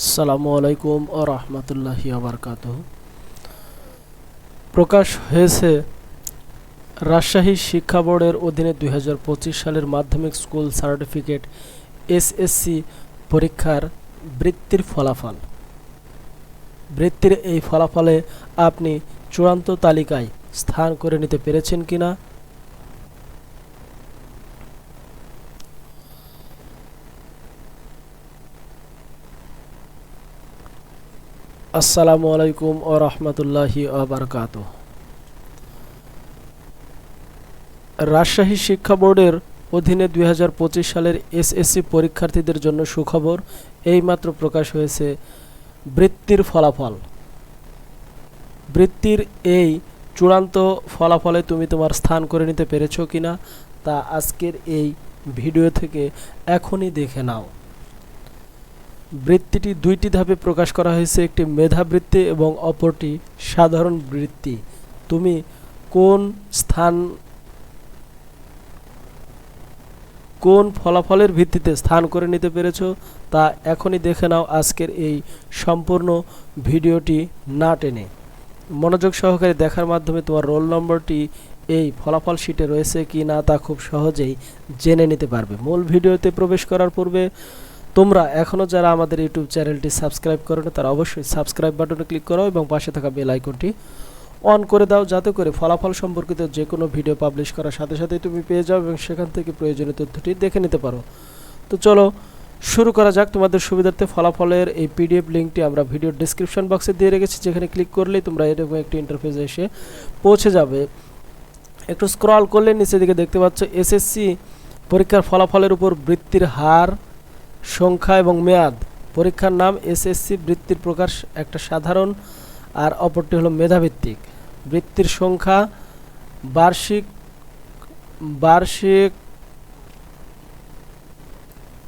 আসসালামু আলাইকুম ও রহমতুল্লাহি আবরকাত প্রকাশ হয়েছে, রাজশাহী শিক্ষা বোর্ডের অধীনে দু হাজার পঁচিশ সালের মাধ্যমিক স্কুল সার্টিফিকেট এসএসসি পরীক্ষার বৃত্তির ফলাফল। বৃত্তির এই ফলাফলে আপনি চূড়ান্ত তালিকায় স্থান করে নিতে পেরেছেন কিনা আসসালামু আলাইকুম ও রহমতুল্লাহি আবরকাত রাজশাহী শিক্ষা বোর্ডের অধীনে দুই হাজার পঁচিশ সালের এসএসসি পরীক্ষার্থীদের জন্য সুখবর এইমাত্র প্রকাশ হয়েছে, বৃত্তির ফলাফল। বৃত্তির এই চূড়ান্ত ফলাফলে তুমি তোমার স্থান করে নিতে পেরেছ কিনা তা আজকের এই ভিডিও থেকে এখনই দেখে নাও। বৃত্তিটি দুইটি ধাপে প্রকাশ করা হয়েছে, একটি মেধাবৃত্তি এবং অপরটি সাধারণ বৃত্তি। তুমি কোন স্থান, কোন ফলাফলের ভিত্তিতে স্থান করে নিতে পেরেছ তা এখনই দেখে নাও আজকের এই সম্পূর্ণ ভিডিওটি না টেনে। মনোযোগ সহকারে দেখার মাধ্যমে তোমার রোল নম্বরটি এই ফলাফল শিটে রয়েছে কি না তা খুব সহজেই জেনে নিতে পারবে। মূল ভিডিওতে প্রবেশ করার পূর্বে তোমরা এখনও যারা আমাদের ইউটিউব চ্যানেলটি সাবস্ক্রাইব করো না তারা অবশ্যই সাবস্ক্রাইব বাটনে ক্লিক করো এবং পাশে থাকা বেল আইকনটি অন করে দাও, যাতে করে ফলাফল সম্পর্কিত যে কোনো ভিডিও পাবলিশ করার সাথে সাথেই তুমি পেয়ে যাও এবং সেখান থেকে প্রয়োজনীয় তথ্যটি দেখে নিতে পারো। তো চলো, শুরু করা যাক। তোমাদের সুবিধার্থে ফলাফলের এই পিডিএফ লিঙ্কটি আমরা ভিডিও ডিসক্রিপশন বক্সে দিয়ে রেখেছি, যেখানে ক্লিক করলেই তোমরা এরকম একটি ইন্টারফেসে এসে পৌঁছে যাবে। একটু স্ক্রল করলে নিচের দিকে দেখতে পাচ্ছ এসএসসি পরীক্ষার ফলাফলের উপর বৃত্তির হার সংখ্যা এবং মেয়াদ। পরীক্ষার নাম এসএসসি, বৃত্তির প্রকাশ একটা সাধারণ, আর অপরটি হলো মেধাভিত্তিক। বৃত্তির সংখ্যা বার্ষিক বার্ষিক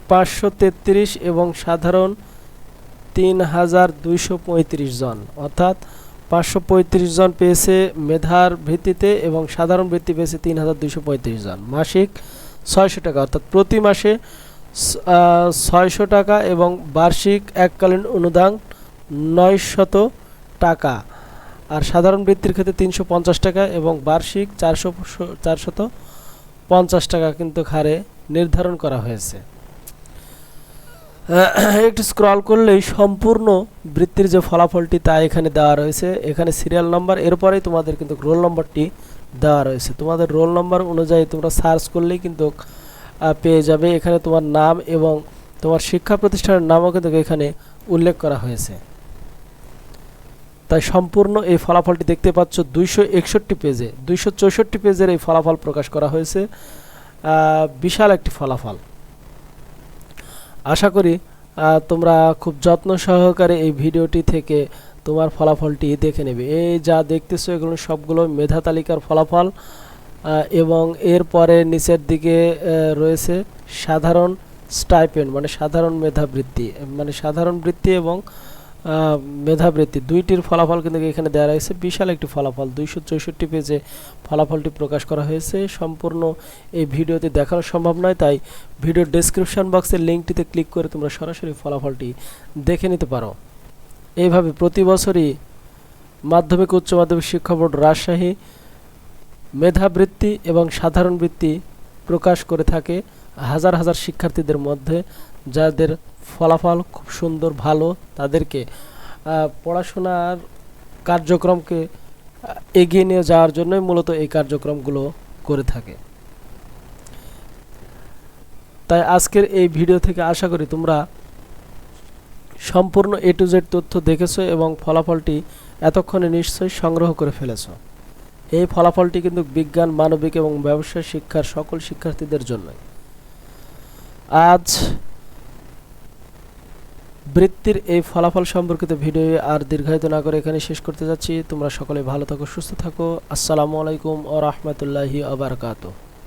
পাঁচশো তেত্রিশ এবং সাধারণ তিন হাজার দুইশো পঁয়ত্রিশ জন। অর্থাৎ পাঁচশো পঁয়ত্রিশ জন পেয়েছে মেধার ভিত্তিতে এবং সাধারণ বৃত্তি পেয়েছে তিন হাজার দুইশো পঁয়ত্রিশ জন। মাসিক ছয়শো টাকা। অর্থাৎ প্রতি মাসে ছয়শো টাকা এবং বার্ষিক এককালীন অনুদান নয়শত টাকা। আর সাধারণ বৃত্তির ক্ষেত্রে তিনশো পঞ্চাশ টাকা এবং বার্ষিক চারশো চারশত পঞ্চাশ টাকা কিন্তু হারে নির্ধারণ করা হয়েছে। একটু স্ক্রল করলেই সম্পূর্ণ বৃত্তির যে ফলাফলটি তা এখানে দেওয়া রয়েছে। এখানে সিরিয়াল নাম্বার এরপরেই তোমাদের কিন্তু রোল নম্বরটি দেওয়া রয়েছে। তোমাদের রোল নম্বর অনুযায়ী তোমরা সার্চ করলেই কিন্তু পেয়ে যাবে। এখানে তোমার নাম এবং তোমার শিক্ষা প্রতিষ্ঠানের নামও কিন্তু এখানে উল্লেখ করা হয়েছে। তাই সম্পূর্ণ এই ফলাফলটি দেখতে পাচ্ছ দুইশো একষট্টি পেজে। দুইশো চৌষট্টি পেজের এই ফলাফল প্রকাশ করা হয়েছে। বিশাল একটি ফলাফল। আশা করি তোমরা খুব যত্ন সহকারে এই ভিডিওটি থেকে তোমার ফলাফলটি দেখে নেবে। এই যা দেখতেছো, এগুলো সবগুলো মেধা তালিকার ফলাফল। এবং এরপরে নিচের দিকে রয়েছে সাধারণ স্টাইপেন্ড মানে সাধারণ মেধাবৃত্তি মানে সাধারণ বৃত্তি এবং মেধাবৃত্তি। দুইটির ফলাফল কিন্তু এখানে দেওয়া রয়েছে। বিশাল একটি ফলাফল, দুইশো চৌষট্টি পেজে ফলাফলটি প্রকাশ করা হয়েছে। সম্পূর্ণ এই ভিডিওতে দেখানো সম্ভব নয়, তাই ভিডিও ডেসক্রিপশন বক্সের লিঙ্কটিতে ক্লিক করে তোমরা সরাসরি ফলাফলটি দেখে নিতে পারো। এইভাবে প্রতি বছরই মাধ্যমিক উচ্চ মাধ্যমিক শিক্ষা বোর্ড রাজশাহী মেধাবৃত্তি এবং সাধারণ বৃত্তি প্রকাশ করে থাকে হাজার হাজার শিক্ষার্থীদের মধ্যে, যাদের ফলাফল খুব সুন্দর, ভালো তাদেরকে পড়াশোনার কার্যক্রমকে এগিয়ে নিয়ে যাওয়ার জন্যই মূলত এই কার্যক্রমগুলো করে থাকে। তাই আজকের এই ভিডিও থেকে আশা করি তোমরা সম্পূর্ণ এ টু জেড তথ্য দেখেছ এবং ফলাফলটি এতক্ষণে নিশ্চয়ই সংগ্রহ করে ফেলেছো। এই ফলাফলটি কিন্তু বিজ্ঞান, মানবিক এবং ব্যবসায় শিক্ষার সকল শিক্ষার্থীদের জন্য আজ বৃত্তির এই ফলাফল সম্পর্কিত ভিডিও আর দীর্ঘায়িত না করে এখানে শেষ করতে যাচ্ছি। তোমরা সকলে ভালো থাকো, সুস্থ থাকো। আসসালামু আলাইকুম ও রহমতুল্লাহি আবরকাত